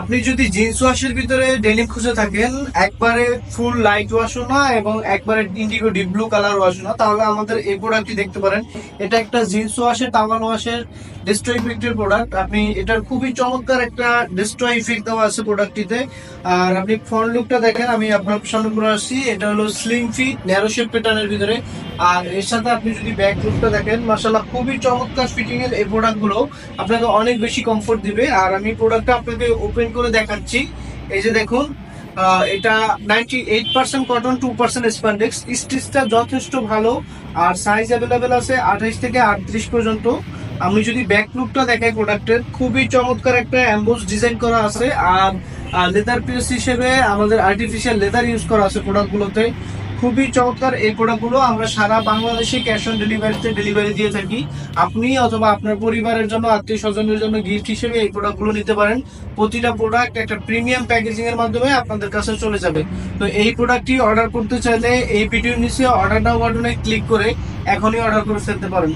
আপনি যদি জিন্স ওয়াশের ভিতরে ডেনিম খুঁজে থাকেন, একবারে ফুল লাইট ওয়াশও না, এবং একবারে ইন্ডিগো ডিপ ব্লু কালার ওয়াশও না, তাহলে আমাদের এই প্রোডাক্টটি দেখতে পারেন। এটা একটা জিন্স ওয়াশের টাওয়াল ওয়াশের ডিস্ট্রয় ইফেক্টের প্রোডাক্ট আপনি এটার খুবই চমৎকার একটা ডিস্ট্রয় ইফেক্ট দেওয়া আছে প্রোডাক্টটিতে আর আপনি ফ্রন্ট লুকটা দেখেন, আমি আপনার সামনে করে আসছি। এটা হলো স্লিম ফিট ন্যারো শেপ প্যাটার্নের ভিতরে। আর এর সাথে আপনি যদি ব্যাক লুকটা দেখেন মাসাল্লাহ খুবই চমৎকার ফিটিং এর এই প্রোডাক্টগুলো আপনাকে অনেক বেশি কমফোর্ট দিবে। আর আমি প্রোডাক্টটা আপনাকে ওপেন করে দেখাচ্ছি। এই যে দেখুন এটা ninety eight percent cotton two percent spandex স্টিচটা যথেষ্ট ভালো, আর সাইজ অ্যাভেলেবেল আছে আঠাইশ থেকে আটত্রিশ পর্যন্ত। আমি যদি ব্যাক লুকটা দেখাই প্রোডাক্টের খুবই চমৎকার একটা অ্যাম্বোস ডিজাইন করা আছে। আর লেদার পিস হিসেবে আমাদের আর্টিফিশিয়াল লেদার ইউজ করা আছে প্রোডাক্টগুলোতে খুবই চমৎকার এই প্রোডাক্টগুলো আমরা সারা বাংলাদেশে ক্যাশ অন ডেলিভারিতে ডেলিভারি দিয়ে থাকি। আপনি অথবা আপনার পরিবারের জন্য আত্মীয় স্বজনের জন্য গিফট হিসেবে এই প্রোডাক্টগুলো নিতে পারেন। প্রতিটা প্রোডাক্ট একটা প্রিমিয়াম প্যাকেজিংয়ের মাধ্যমে আপনাদের কাছে চলে যাবে। তো এই প্রোডাক্টটি অর্ডার করতে চাইলে এই ভিডিও নিচে অর্ডার নাও বাটনে ক্লিক করে এখনই অর্ডার করে ফেলতে পারেন।